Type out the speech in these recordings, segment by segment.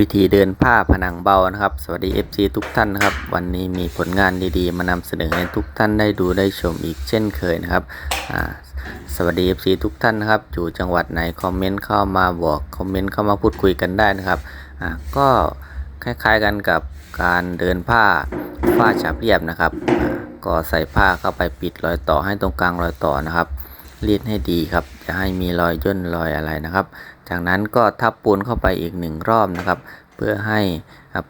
วิธีเดินผ้าผนังเบานะครับ สวัสดี FC ทุกท่านนะครับ วันนี้มีผลงานดีๆ มานำเสนอให้ทุกท่านได้ดูได้ชมอีกเช่นเคยนะครับสวัสดี FC ทุกท่านนะครับอยู่จังหวัดไหนคอมเมนต์เข้ามาบอกคอมเมนต์เข้ามาพูดคุยกันได้นะครับก็คล้ายๆกันกับการเดินผ้าผ้าฉาบเรียบนะครับ ก็ใส่ผ้าเข้าไปปิดรอยต่อให้ตรงกลางรอยต่อนะครับ รีดให้ดีครับ จะให้มีรอยย่นรอยอะไรนะครับ จากนั้นก็ทับปูนเข้าไปอีกหนึ่งรอบนะครับ เพื่อให้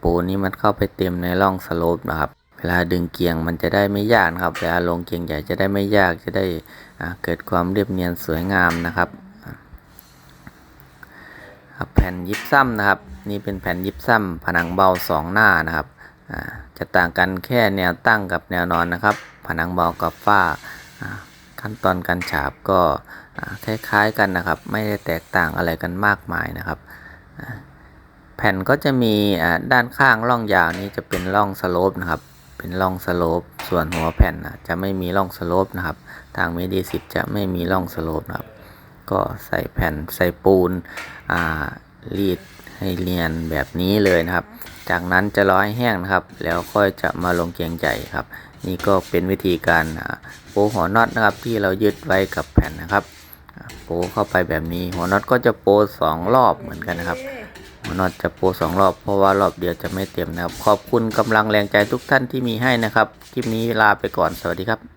ปูนนี้มันเข้าไปเต็มในร่องสโลปนะครับ เวลาดึงเกียงมันจะได้ไม่ยากครับ เวลาลงเกียงใหญ่จะได้ไม่ยากจะได้เกิดความเรียบเนียนสวยงามนะครับแผ่นยิบซ้ำนะครับ นี่เป็นแผ่นยิบซ้ำผนังเบาสองหน้านะครับจะต่างกันแค่แนวตั้งกับแนวนอนนะครับ ผนังเบากับฝ้า ขั้นตอนการฉาบก็คล้ายๆกันนะครับ ไม่ได้แตกต่างอะไรกันมากมายนะครับ แผ่นก็จะมีด้านข้างร่องยาวนี้จะเป็นร่องสโลปนะครับ เป็นร่องสโลปส่วนหัวแผ่นจะไม่มีร่องสโลปนะครับ ทางเมดีสิบจะไม่มีร่องสโลปนะครับ ก็ใส่แผ่นใส่ปูนรีด ให้เรียนแบบนี้เลยนะครับ จากนั้นจะร้อให้แห้งนะครับ แล้วค่อยจะมาลงเกียงใจครับ นี่ก็เป็นวิธีการโปะหัวน็อตนะครับ ที่เรายึดไว้กับแผ่นนะครับ โปะเข้าไปแบบนี้ หัวน็อตก็จะโปะสองรอบเหมือนกันนะครับหัวน็อตจะโปะสองรอบเพราะว่ารอบเดียวจะไม่เต็มนะครับ ขอบคุณกำลังแรงใจทุกท่านที่มีให้นะครับ คลิปนี้ลาไปก่อนสวัสดีครับ